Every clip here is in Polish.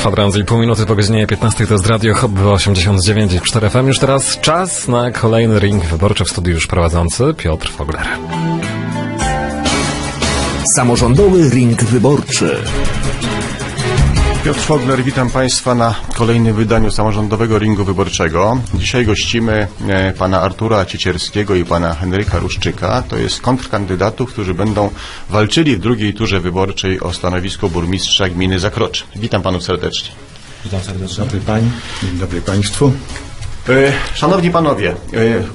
Kwadrans i pół minuty po godzinie 15 to jest Radio Hub 89 i 4 FM. Już teraz czas na kolejny ring wyborczy w studiu już prowadzący Piotr Fogler. Samorządowy ring wyborczy. Piotr Fogler, witam Państwa na kolejnym wydaniu samorządowego ringu wyborczego. Dzisiaj gościmy e, pana Artura Ciecierskiego i pana Henryka Ruszczyka. To jest kontrkandydatów, którzy będą walczyli w drugiej turze wyborczej o stanowisko burmistrza gminy Zakroczy. Witam panów serdecznie. Witam serdecznie. Dobry Pani, dzień dobry Państwu. E, Szanowni panowie, e,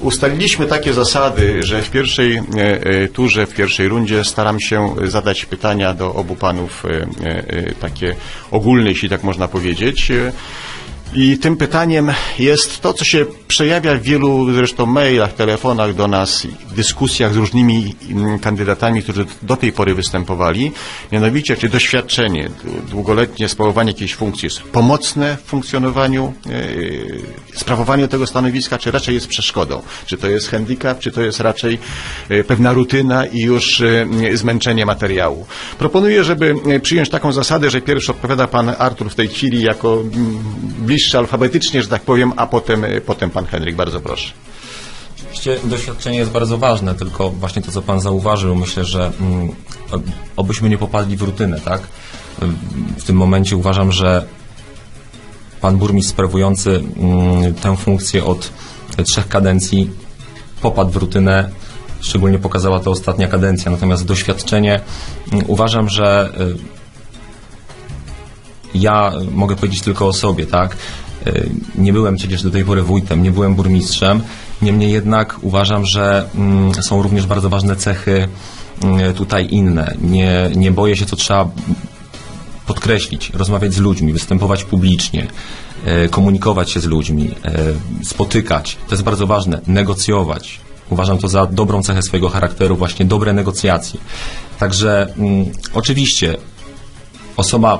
ustaliliśmy takie zasady, że w pierwszej e, turze, w pierwszej rundzie staram się zadać pytania do obu panów takie ogólne, jeśli tak można powiedzieć. I tym pytaniem jest to, co się przejawia w wielu zresztą mailach, telefonach do nas, dyskusjach z różnymi mm, kandydatami, którzy do tej pory występowali. Mianowicie, czy doświadczenie, długoletnie sprawowanie jakiejś funkcji jest pomocne w funkcjonowaniu, e, sprawowaniu tego stanowiska, czy raczej jest przeszkodą? Czy to jest handicap, czy to jest raczej e, pewna rutyna i już e, zmęczenie materiału? Proponuję, żeby przyjąć taką zasadę, że pierwszy odpowiada pan Artur w tej chwili jako mm, bliższy alfabetycznie, że tak powiem, a potem, e, potem pan Henryk. Bardzo proszę. Oczywiście doświadczenie jest bardzo ważne, tylko właśnie to, co Pan zauważył, myślę, że mm, obyśmy nie popadli w rutynę, tak? W tym momencie uważam, że Pan Burmistrz sprawujący mm, tę funkcję od trzech kadencji popadł w rutynę, szczególnie pokazała to ostatnia kadencja, natomiast doświadczenie mm, uważam, że y, ja mogę powiedzieć tylko o sobie, tak? Y, Nie byłem przecież do tej pory wójtem, nie byłem burmistrzem, niemniej jednak uważam, że mm, są również bardzo ważne cechy mm, tutaj inne. Nie, nie boję się, co trzeba podkreślić, rozmawiać z ludźmi, występować publicznie, e, komunikować się z ludźmi, e, spotykać. To jest bardzo ważne. Negocjować. Uważam to za dobrą cechę swojego charakteru, właśnie dobre negocjacje. Także mm, oczywiście osoba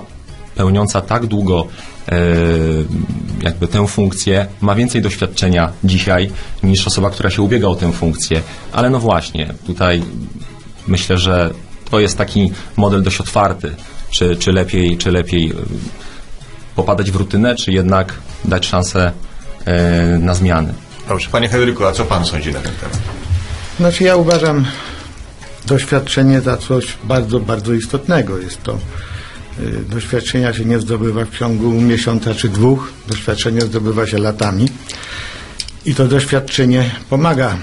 pełniąca tak długo e, jakby tę funkcję ma więcej doświadczenia dzisiaj niż osoba, która się ubiega o tę funkcję. Ale no właśnie, tutaj myślę, że to jest taki model dość otwarty. Czy, czy lepiej, czy lepiej e, popadać w rutynę, czy jednak dać szansę e, na zmiany. Dobrze. Panie Henryku, a co pan sądzi na ten temat? Znaczy ja uważam doświadczenie za coś bardzo, bardzo istotnego. Jest to doświadczenia się nie zdobywa w ciągu miesiąca czy dwóch. Doświadczenie zdobywa się latami. I to doświadczenie pomaga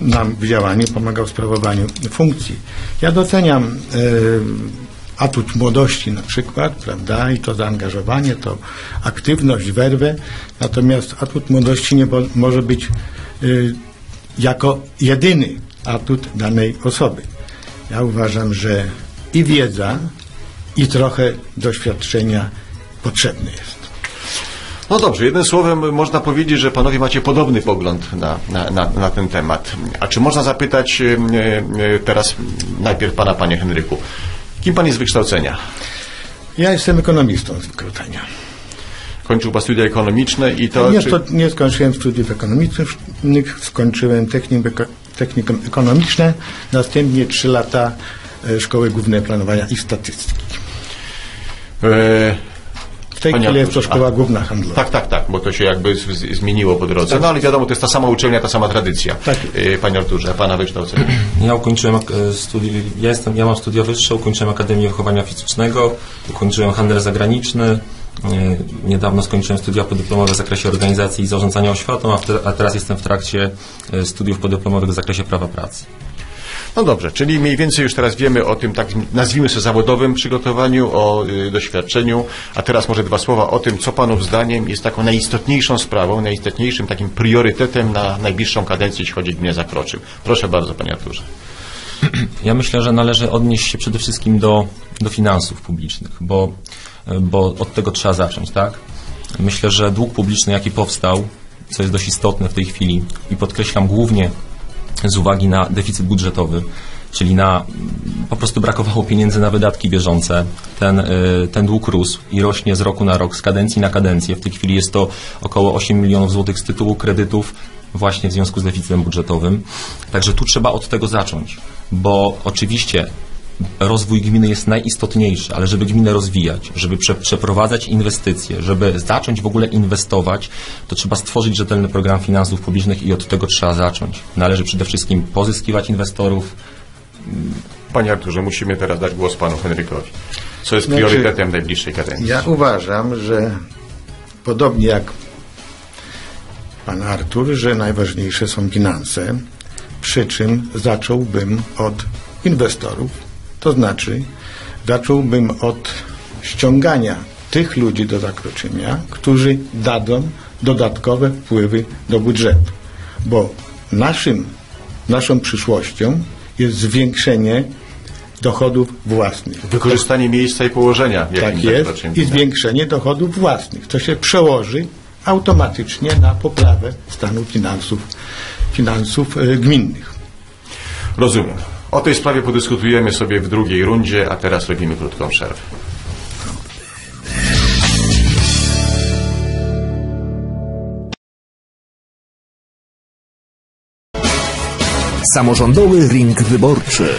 nam w działaniu, pomaga w sprawowaniu funkcji. Ja doceniam y, atut młodości na przykład, prawda, i to zaangażowanie, to aktywność, werwę, natomiast atut młodości nie może być y, jako jedyny atut danej osoby. Ja uważam, że i wiedza, i trochę doświadczenia potrzebne jest. No dobrze, jednym słowem można powiedzieć, że panowie macie podobny pogląd na, na, na, na ten temat. A czy można zapytać e, teraz najpierw pana, panie Henryku, kim pan jest z wykształcenia? Ja jestem ekonomistą z wykroczenia. Kończył pan studia ekonomiczne i to... Nie, czy- to nie skończyłem studiów ekonomicznych, skończyłem technikum, technikum ekonomiczne, następnie trzy lata e, Szkoły Głównej Planowania i Statystyki. E, W tej chwili jest to Szkoła a- Główna Handlowa. Tak, tak, tak, bo to się jakby z, z, zmieniło po drodze. No ale wiadomo, to jest ta sama uczelnia, ta sama tradycja. Tak. E, Panie Arturze, a pana wykształcenie? Ja ukończyłem ak- studi- ja, jestem, ja mam studia wyższe, ukończyłem Akademię Wychowania Fizycznego, ukończyłem handel zagraniczny, e, niedawno skończyłem studia podyplomowe w zakresie organizacji i zarządzania oświatą, a, te, a teraz jestem w trakcie e, studiów podyplomowych w zakresie prawa pracy. No dobrze, czyli mniej więcej już teraz wiemy o tym, tak nazwijmy sobie zawodowym przygotowaniu, o y, doświadczeniu, a teraz może dwa słowa o tym, co Panów zdaniem jest taką najistotniejszą sprawą, najistotniejszym takim priorytetem na najbliższą kadencję, jeśli chodzi o gminę Zakroczym. Proszę bardzo, Panie Arturze. Ja myślę, że należy odnieść się przede wszystkim do, do finansów publicznych, bo, bo od tego trzeba zacząć, tak? Myślę, że dług publiczny, jaki powstał, co jest dość istotne w tej chwili i podkreślam głównie z uwagi na deficyt budżetowy, czyli na po prostu brakowało pieniędzy na wydatki bieżące. Ten, y, ten dług rósł i rośnie z roku na rok, z kadencji na kadencję. W tej chwili jest to około 8 milionów złotych z tytułu kredytów właśnie w związku z deficytem budżetowym. Także tu trzeba od tego zacząć, bo oczywiście rozwój gminy jest najistotniejszy, ale żeby gminę rozwijać, żeby prze, przeprowadzać inwestycje, żeby zacząć w ogóle inwestować, to trzeba stworzyć rzetelny program finansów publicznych i od tego trzeba zacząć. Należy przede wszystkim pozyskiwać inwestorów, Panie Arturze, musimy teraz dać głos panu Henrykowi. Co jest Znaczy, priorytetem najbliższej kadencji? Ja uważam, że podobnie jak pan Artur, że najważniejsze są finanse, przy czym zacząłbym od inwestorów, to znaczy zacząłbym od ściągania tych ludzi do zakroczenia, którzy dadzą dodatkowe wpływy do budżetu, bo naszym, naszą przyszłością jest zwiększenie dochodów własnych. Wykorzystanie miejsca i położenia, Tak jest. I zwiększenie dochodów własnych, co się przełoży automatycznie na poprawę stanu finansów, finansów e, gminnych. Rozumiem. O tej sprawie podyskutujemy sobie w drugiej rundzie, a teraz robimy krótką przerwę. Samorządowy ring wyborczy.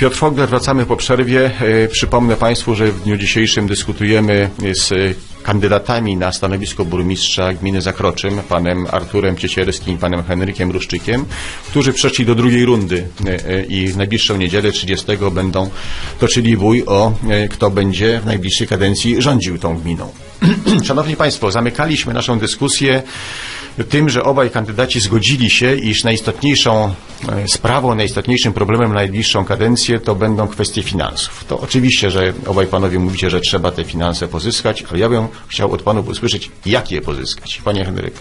Piotr Fogler, wracamy po przerwie. E, Przypomnę Państwu, że w dniu dzisiejszym dyskutujemy z kandydatami na stanowisko burmistrza gminy Zakroczym, panem Arturem Ciecierskim i panem Henrykiem Ruszczykiem, którzy przeszli do drugiej rundy e, e, i w najbliższą niedzielę 30 będą toczyli bój o kto będzie w najbliższej kadencji rządził tą gminą. Szanowni Państwo, zamykaliśmy naszą dyskusję tym, że obaj kandydaci zgodzili się, iż najistotniejszą e, sprawą, najistotniejszym problemem na najbliższą kadencję to będą kwestie finansów. To oczywiście, że obaj panowie mówicie, że trzeba te finanse pozyskać, ale ja bym chciał od panów usłyszeć, jak je pozyskać. Panie Henryku.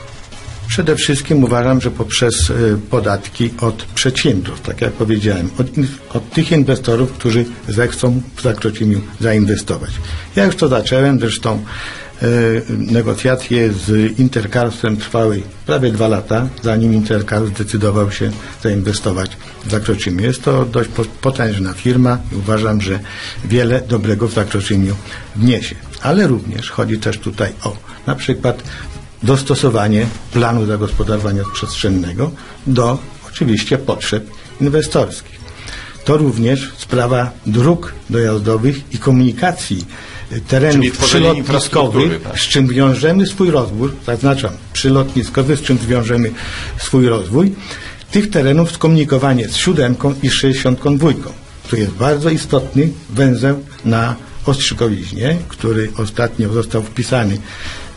Przede wszystkim uważam, że poprzez e, podatki od przedsiębiorstw, tak jak powiedziałem, od, od tych inwestorów, którzy zechcą w Zakroczymiu zainwestować. Ja już to zacząłem, zresztą negocjacje z Intercarsem trwały prawie dwa lata, zanim Intercars zdecydował się zainwestować w Zakroczymiu. Jest to dość po- potężna firma i uważam, że wiele dobrego w Zakroczymiu wniesie. Ale również chodzi też tutaj o na przykład dostosowanie planu zagospodarowania przestrzennego do oczywiście potrzeb inwestorskich. To również sprawa dróg dojazdowych i komunikacji terenów przylotniskowych, tak. z czym wiążemy swój rozwój, zaznaczam, przylotniskowy, z czym wiążemy swój rozwój, tych terenów skomunikowanie z siódemką i sześćdziesiątką dwójką. To jest bardzo istotny węzeł na Ostrzykowiźnie, który ostatnio został wpisany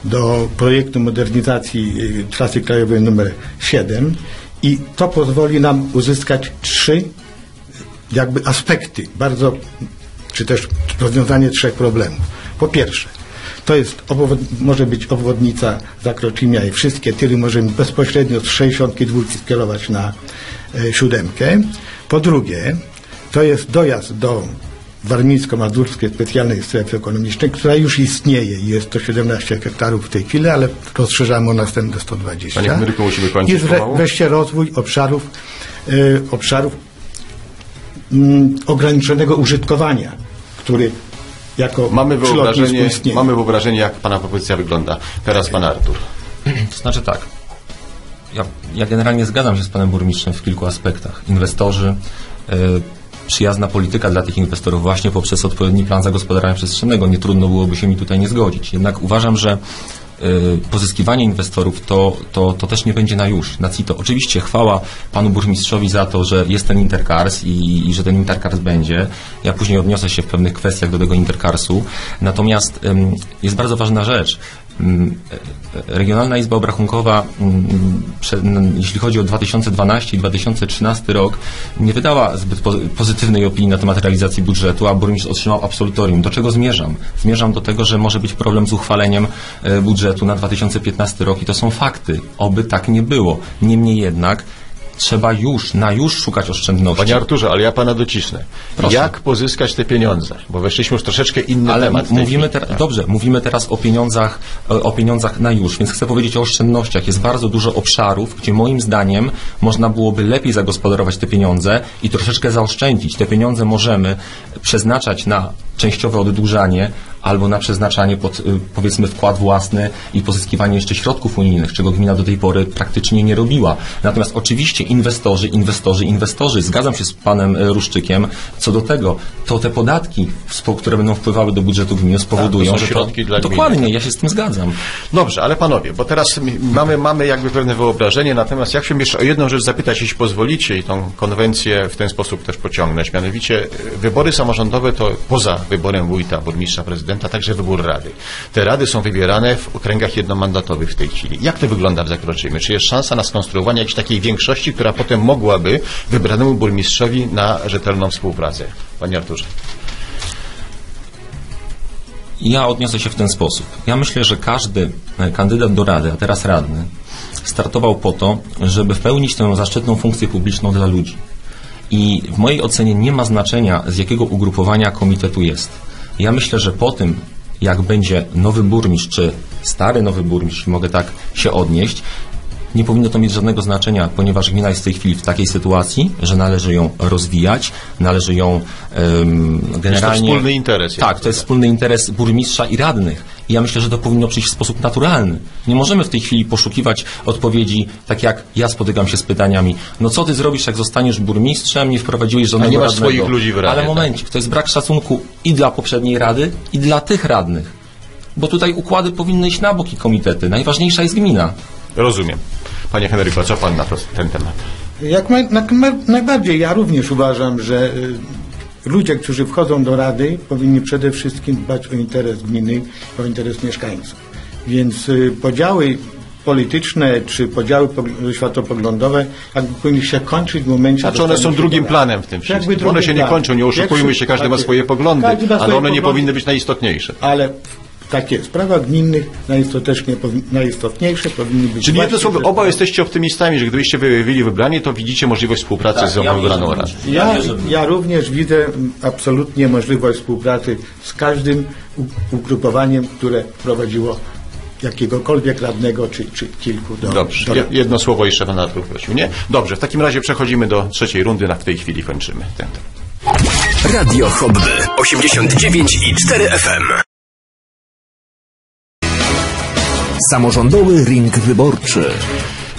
do projektu modernizacji y, trasy krajowej nr 7 i to pozwoli nam uzyskać trzy jakby aspekty bardzo, czy też rozwiązanie trzech problemów. Po pierwsze, to jest, może być obwodnica Zakroczymia i wszystkie tyry możemy bezpośrednio z 62 skierować na e, siódemkę. Po drugie, to jest dojazd do Warmińsko-Mazurskiej Specjalnej Strefy Ekonomicznej, która już istnieje i jest to 17 hektarów w tej chwili, ale rozszerzamy o następne 120. Panie Henryku, musimy kończyć I wreszcie rozwój obszarów, e, obszarów mm, ograniczonego użytkowania, który jako Mamy wyobrażenie, mamy wyobrażenie, jak pana propozycja wygląda. Teraz pan Artur. To znaczy tak. Ja, ja generalnie zgadzam się z panem burmistrzem w kilku aspektach. Inwestorzy, y, przyjazna polityka dla tych inwestorów właśnie poprzez odpowiedni plan zagospodarowania przestrzennego. Nie trudno byłoby się mi tutaj nie zgodzić. Jednak uważam, że y, pozyskiwanie inwestorów to, to, to też nie będzie na już, na CITO. Oczywiście chwała panu burmistrzowi za to, że jest ten Intercars i, i że ten Intercars będzie. Ja później odniosę się w pewnych kwestiach do tego Intercarsu. Natomiast jest bardzo ważna rzecz. Ym, e, Regionalna Izba Obrachunkowa, n- jeśli chodzi o 2012 i 2013 rok, nie wydała zbyt po- pozytywnej opinii na temat realizacji budżetu, a burmistrz otrzymał absolutorium. Do czego zmierzam? Zmierzam do tego, że może być problem z uchwaleniem e, budżetu na 2015 rok i to są fakty. Oby tak nie było. Niemniej jednak trzeba już, na już szukać oszczędności. Panie Arturze, ale ja pana docisnę. Proszę. Jak pozyskać te pieniądze? Bo weszliśmy już troszeczkę inny Ale temat. mówimy chwili. teraz, dobrze, mówimy teraz o pieniądzach, o o pieniądzach na już, więc chcę powiedzieć o oszczędnościach. Jest bardzo dużo obszarów, gdzie moim zdaniem można byłoby lepiej zagospodarować te pieniądze i troszeczkę zaoszczędzić. Te pieniądze możemy przeznaczać na częściowe oddłużanie, albo na przeznaczanie pod, y, powiedzmy, wkład własny i pozyskiwanie jeszcze środków unijnych, czego gmina do tej pory praktycznie nie robiła. Natomiast oczywiście inwestorzy, inwestorzy, inwestorzy, zgadzam się z panem y, Ruszczykiem, co do tego, to te podatki, które będą wpływały do budżetu gminy spowodują, Tak, to że środki dla gminy. Dokładnie, ja się z tym zgadzam. Dobrze, ale panowie, bo teraz mamy, mamy jakby pewne wyobrażenie, natomiast ja chciałbym jeszcze o jedną rzecz zapytać, jeśli pozwolicie i tą konwencję w ten sposób też pociągnąć. Mianowicie e, wybory samorządowe to poza wyborem wójta, burmistrza, prezydenta, także wybór rady. Te rady są wybierane w okręgach jednomandatowych w tej chwili. Jak to wygląda w Zakroczymy? Czy jest szansa na skonstruowanie jakiejś takiej większości, która potem mogłaby wybranemu burmistrzowi na rzetelną współpracę? Panie Arturze. Ja odniosę się w ten sposób. Ja myślę, że każdy e, kandydat do rady, a teraz radny, startował po to, żeby pełnić tę zaszczytną funkcję publiczną dla ludzi. I w mojej ocenie nie ma znaczenia, z jakiego ugrupowania komitetu jest. Ja myślę, że po tym, jak będzie nowy burmistrz, czy stary nowy burmistrz, mogę tak się odnieść, nie powinno to mieć żadnego znaczenia, ponieważ gmina jest w tej chwili w takiej sytuacji, że należy ją rozwijać, należy ją em, generalnie... wspólny interes Tak, to jest wspólny interes burmistrza i radnych. I ja myślę, że to powinno przyjść w sposób naturalny. Nie możemy w tej chwili poszukiwać odpowiedzi, tak jak ja spotykam się z pytaniami, no co ty zrobisz, jak zostaniesz burmistrzem, nie wprowadziłeś żadnego nie masz radnego. swoich ludzi w radzie, Ale tak. momencik, to jest brak szacunku i dla poprzedniej rady, i dla tych radnych. Bo tutaj układy powinny iść na boki komitety. Najważniejsza jest gmina. Rozumiem. Panie Henryku, co pan na to, ten temat? Jak najbardziej, ja również uważam, że y, ludzie, którzy wchodzą do Rady, powinni przede wszystkim dbać o interes gminy, o interes mieszkańców. Więc y, podziały polityczne czy podziały pogl- światopoglądowe jakby powinny się kończyć w momencie... Znaczy one są drugim planem w tym wszystkim. One się nie kończą, nie oszukujmy się, każdy ma tak swoje poglądy, ma ale swoje one nie poglądy. powinny być najistotniejsze. Ale tak jest. Sprawa gminnych najistotniejsze, powi- najistotniejsze powinny być... Czyli słowo, te oba jesteście optymistami, że gdybyście wy byli wybrani, to widzicie możliwość współpracy z ja wybraną wierzę. radą. Ja, w- ja również widzę absolutnie możliwość współpracy z każdym ugrupowaniem, które prowadziło jakiegokolwiek radnego czy, czy kilku do, Dobrze, do Je- jedno słowo jeszcze pan Artur prosił, nie? Dobrze, w takim razie przechodzimy do trzeciej rundy, na w tej chwili kończymy ten temat. Radio Hobby. 89 i 4 FM. Samorządowy ring wyborczy.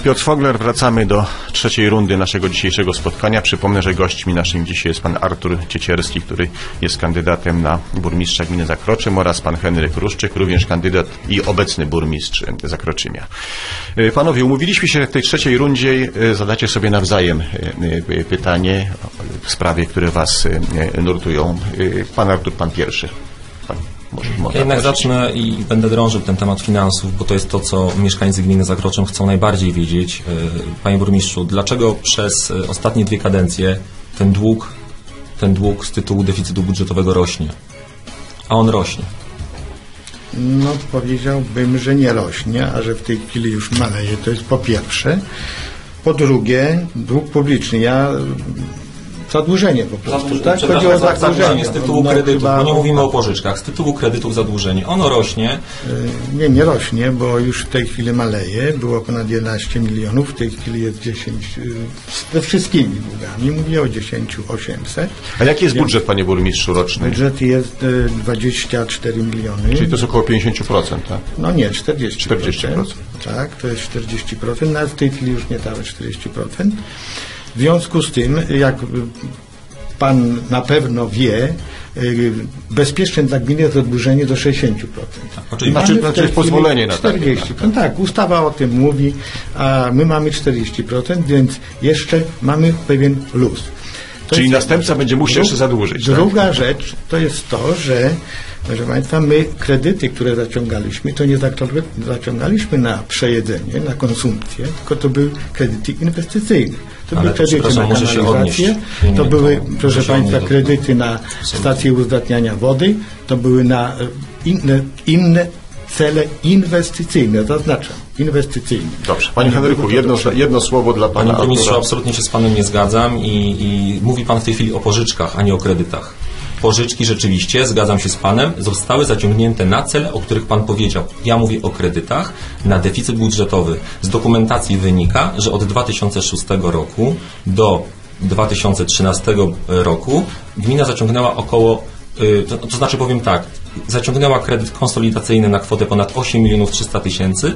Piotr Fogler, wracamy do trzeciej rundy naszego dzisiejszego spotkania. Przypomnę, że gośćmi naszymi dzisiaj jest pan Artur Ciecierski, który jest kandydatem na burmistrza gminy Zakroczym oraz pan Henryk Ruszczyk, również kandydat i obecny burmistrz Zakroczymia. Y, Panowie, umówiliśmy się, w tej trzeciej rundzie y, zadacie sobie nawzajem y, pytanie w sprawie, które was nurtują. Pan Artur, pan pierwszy. Pan, może, może Ja jednak prosić. zacznę i będę drążył ten temat finansów, bo to jest to, co mieszkańcy gminy Zakroczem chcą najbardziej wiedzieć. E, Panie burmistrzu, dlaczego przez e, ostatnie dwie kadencje ten dług, ten dług z tytułu deficytu budżetowego rośnie? A on rośnie. No powiedziałbym, że nie rośnie, a że w tej chwili już maleje, to jest po pierwsze. Po drugie, dług publiczny. Ja zadłużenie po prostu. tak? Chodzi o tak, zadłużenie z tytułu No, kredytów, chyba- bo nie mówimy o pożyczkach, z tytułu kredytów zadłużenie. Ono rośnie, Y, Nie, nie rośnie, bo już w tej chwili maleje. Było ponad 11 milionów, w tej chwili jest 10 y, ze wszystkimi długami. Mówię o 10 800. A jaki jest budżet, panie burmistrzu, roczny? Budżet jest y, 24 miliony. Czyli to jest około 50%, tak? No nie, 40%. 40%. Tak, to jest 40%, no ale w tej chwili już nie całe 40%. W związku z tym, jak pan na pewno wie, y, bezpieczne dla gminy jest zadłużenie do 60%. Oczywiście. Znaczy- Mamy w znaczy jest pozwolenie na takie, 40%. Tak, ustawa o tym mówi, a my mamy 40%, więc jeszcze mamy pewien luz. To Czyli następca jedna będzie musiał jeszcze zadłużyć, tak? Druga rzecz to jest to, że proszę Państwa, my kredyty, które zaciągaliśmy, to nie zaciąga- zaciągaliśmy na przejedzenie, na konsumpcję, tylko to były kredyty inwestycyjne. To były kredyty na kanalizację, to były, proszę Państwa, kredyty na stacje uzdatniania wody, to były na e, inne, inne cele inwestycyjne, zaznaczam, inwestycyjne. Dobrze. Panie Nie Henryku, jedno, jedno słowo dla Panie pana burmistrzu, Artura. absolutnie się z panem nie zgadzam i, i mówi pan w tej chwili o pożyczkach, a nie o kredytach. Pożyczki rzeczywiście, zgadzam się z panem, zostały zaciągnięte na cele, o których pan powiedział. Ja mówię o kredytach na deficyt budżetowy. Z dokumentacji wynika, że od 2006 roku do 2013 roku gmina zaciągnęła około, y, to, to znaczy powiem tak, zaciągnęła kredyt konsolidacyjny na kwotę ponad 8 milionów 300 tysięcy,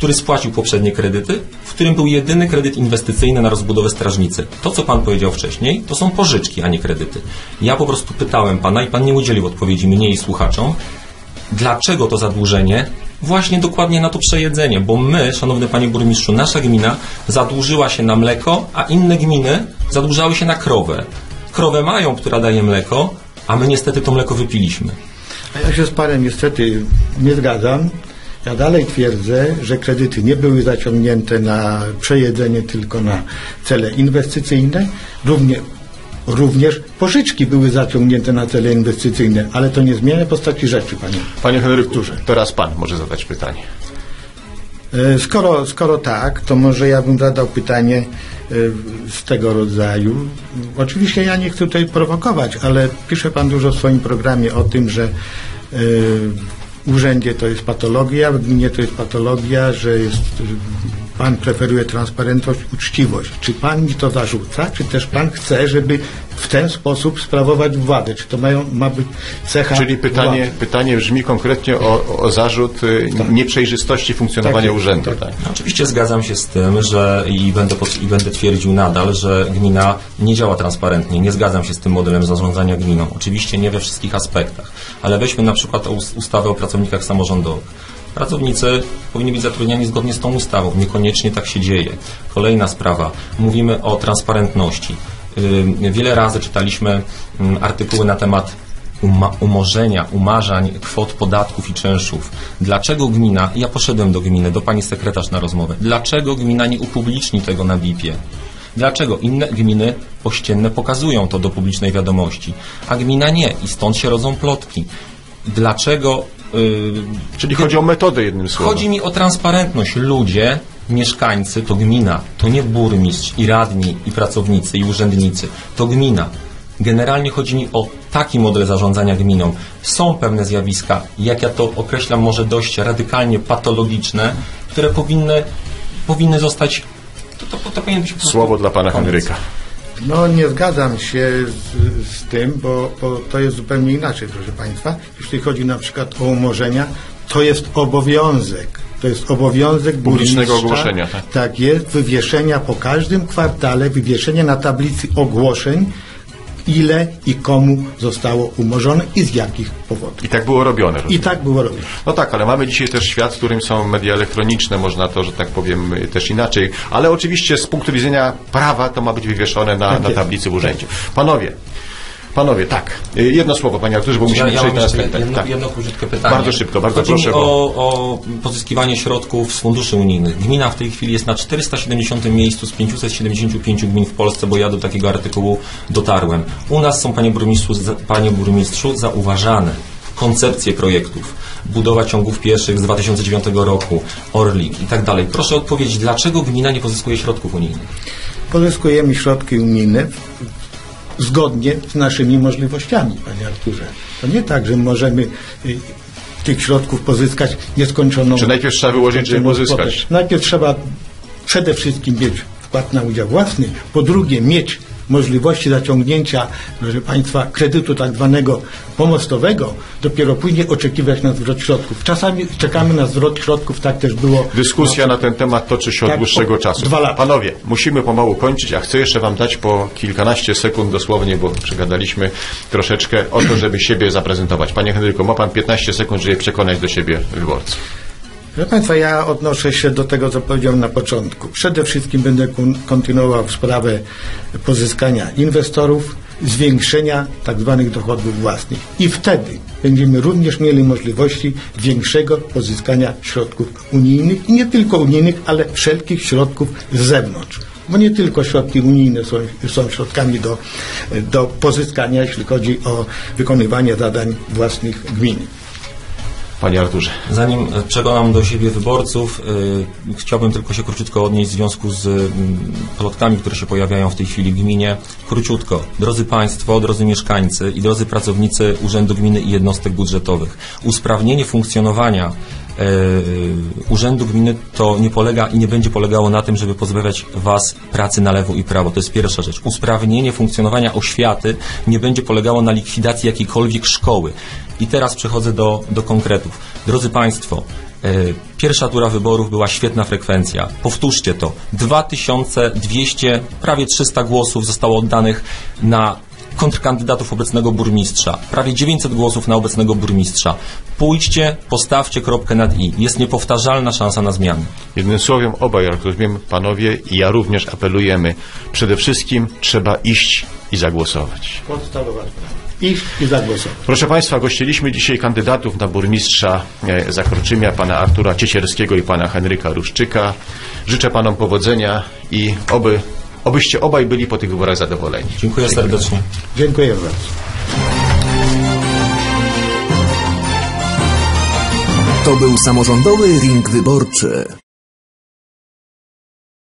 który spłacił poprzednie kredyty, w którym był jedyny kredyt inwestycyjny na rozbudowę strażnicy. To, co pan powiedział wcześniej, to są pożyczki, a nie kredyty. Ja po prostu pytałem pana i pan nie udzielił odpowiedzi mnie i słuchaczom, dlaczego to zadłużenie właśnie dokładnie na to przejedzenie, bo my, szanowny panie burmistrzu, nasza gmina zadłużyła się na mleko, a inne gminy zadłużały się na krowę. Krowę mają, która daje mleko, a my niestety to mleko wypiliśmy. A ja się z panem niestety nie zgadzam. Ja dalej twierdzę, że kredyty nie były zaciągnięte na przejedzenie, tylko na cele inwestycyjne. Równie, również pożyczki były zaciągnięte na cele inwestycyjne, ale to nie zmienia postaci rzeczy, panie. Panie Henryku, teraz pan może zadać pytanie. E, Skoro, skoro tak, to może ja bym zadał pytanie e, z tego rodzaju. Oczywiście ja nie chcę tutaj prowokować, ale pisze Pan dużo w swoim programie o tym, że e, urzędzie to jest patologia, w gminie to jest patologia, że jest, Pan preferuje transparentność, uczciwość. Czy Pan mi to zarzuca, czy też Pan chce, żeby w ten sposób sprawować władzę? Czy to mają, ma być cecha Czyli pytanie, władzy? pytanie brzmi konkretnie o, o zarzut y, nieprzejrzystości funkcjonowania Tak urzędu. tak. Tak. No, Oczywiście zgadzam się z tym, że i będę, pod- i będę twierdził nadal, że gmina nie działa transparentnie. Nie zgadzam się z tym modelem zarządzania gminą. Oczywiście nie we wszystkich aspektach, ale weźmy na przykład us- ustawę o pracownikach samorządowych. Pracownicy powinni być zatrudniani zgodnie z tą ustawą. Niekoniecznie tak się dzieje. Kolejna sprawa. Mówimy o transparentności. Wiele razy czytaliśmy artykuły na temat umorzenia, umarzań kwot podatków i czynszów. Dlaczego gmina, ja poszedłem do gminy, do pani sekretarz na rozmowę, dlaczego gmina nie upubliczni tego na BIP-ie? Dlaczego inne gminy pościenne pokazują to do publicznej wiadomości, a gmina nie i stąd się rodzą plotki. Dlaczego... Yy, Czyli chodzi o metodę jednym słowem. Chodzi mi o transparentność. Ludzie, mieszkańcy, to gmina, to nie burmistrz i radni, i pracownicy, i urzędnicy. To gmina. Generalnie chodzi mi o taki model zarządzania gminą. Są pewne zjawiska, jak ja to określam, może dość radykalnie patologiczne, które powinny, powinny zostać. To, to, to powinien być Słowo dla pana. Henryka. No nie zgadzam się z, z tym, bo, bo to jest zupełnie inaczej, proszę Państwa. Jeśli chodzi na przykład o umorzenia, to jest obowiązek. To jest obowiązek Publicznego ogłoszenia, tak. Tak jest, wywieszenia po każdym kwartale, wywieszenia na tablicy ogłoszeń, ile i komu zostało umorzone i z jakich powodów. I tak było robione. I rozumiem. tak było robione. No tak, ale mamy dzisiaj też świat, w którym są media elektroniczne, można to, że tak powiem, też inaczej. Ale oczywiście z punktu widzenia prawa to ma być wywieszone na, Tak na tablicy w urzędzie. Panowie, panowie, tak. Y, Jedno słowo, panie Arturze, bo Ja, musimy ja przejść na następne. jedno, Tak. jedno króciutkie pytanie. Bardzo szybko, bardzo Chodzi proszę, bo- o, o pozyskiwanie środków z funduszy unijnych. Gmina w tej chwili jest na 470 miejscu z 575 gmin w Polsce, bo ja do takiego artykułu dotarłem. U nas są, panie burmistrzu, za- panie burmistrzu zauważane koncepcje projektów. Budowa ciągów pieszych z 2009 roku, Orlik i tak dalej. Proszę odpowiedzieć, dlaczego gmina nie pozyskuje środków unijnych? Pozyskujemy środki unijne zgodnie z naszymi możliwościami, panie Arturze. To nie tak, że możemy y, tych środków pozyskać nieskończoną... Czy najpierw trzeba wyłożyć, żeby pozyskać? Najpierw trzeba przede wszystkim mieć wkład na udział własny, po drugie mieć możliwości zaciągnięcia, proszę Państwa, kredytu tak zwanego pomostowego, dopiero później oczekiwać na zwrot środków. Czasami czekamy na zwrot środków, tak też było. Dyskusja na ten temat toczy się od Tak, dłuższego po- czasu. dwa lata. Panowie, musimy pomału kończyć, a chcę jeszcze wam dać po kilkanaście sekund dosłownie, bo przegadaliśmy troszeczkę o to, żeby siebie zaprezentować. Panie Henryku, ma pan 15 sekund, żeby przekonać do siebie wyborców. Proszę Państwa, ja odnoszę się do tego, co powiedziałem na początku. Przede wszystkim będę kon- kontynuował sprawę pozyskania inwestorów, zwiększenia tak zwanych dochodów własnych. I wtedy będziemy również mieli możliwości większego pozyskania środków unijnych i nie tylko unijnych, ale wszelkich środków z zewnątrz. Bo nie tylko środki unijne są, są środkami do, do pozyskania, jeśli chodzi o wykonywanie zadań własnych gmin. Panie Arturze. Zanim przekonam do siebie wyborców, y, chciałbym tylko się króciutko odnieść w związku z y, plotkami, które się pojawiają w tej chwili w gminie. Króciutko. Drodzy Państwo, drodzy mieszkańcy i drodzy pracownicy Urzędu Gminy i jednostek budżetowych. Usprawnienie funkcjonowania urzędu gminy to nie polega i nie będzie polegało na tym, żeby pozbawiać Was pracy na lewo i prawo. To jest pierwsza rzecz. Usprawnienie funkcjonowania oświaty nie będzie polegało na likwidacji jakiejkolwiek szkoły. I teraz przechodzę do, do konkretów. Drodzy Państwo, e, pierwsza tura wyborów była świetna frekwencja. Powtórzcie to. 2200, prawie 300 głosów zostało oddanych na kontrkandydatów obecnego burmistrza. Prawie 900 głosów na obecnego burmistrza. Pójdźcie, postawcie kropkę nad i. Jest niepowtarzalna szansa na zmianę. Jednym słowem, obaj, jak rozumiem, panowie i ja również apelujemy. Przede wszystkim trzeba iść i zagłosować. Podstawowa. Iść i zagłosować. Proszę Państwa, gościliśmy dzisiaj kandydatów na burmistrza e, Zakroczymia, pana Artura Ciesierskiego i pana Henryka Ruszczyka. Życzę panom powodzenia i oby, obyście obaj byli po tych wyborach zadowoleni. Dziękuję serdecznie. Dziękuję bardzo. To był samorządowy ring wyborczy.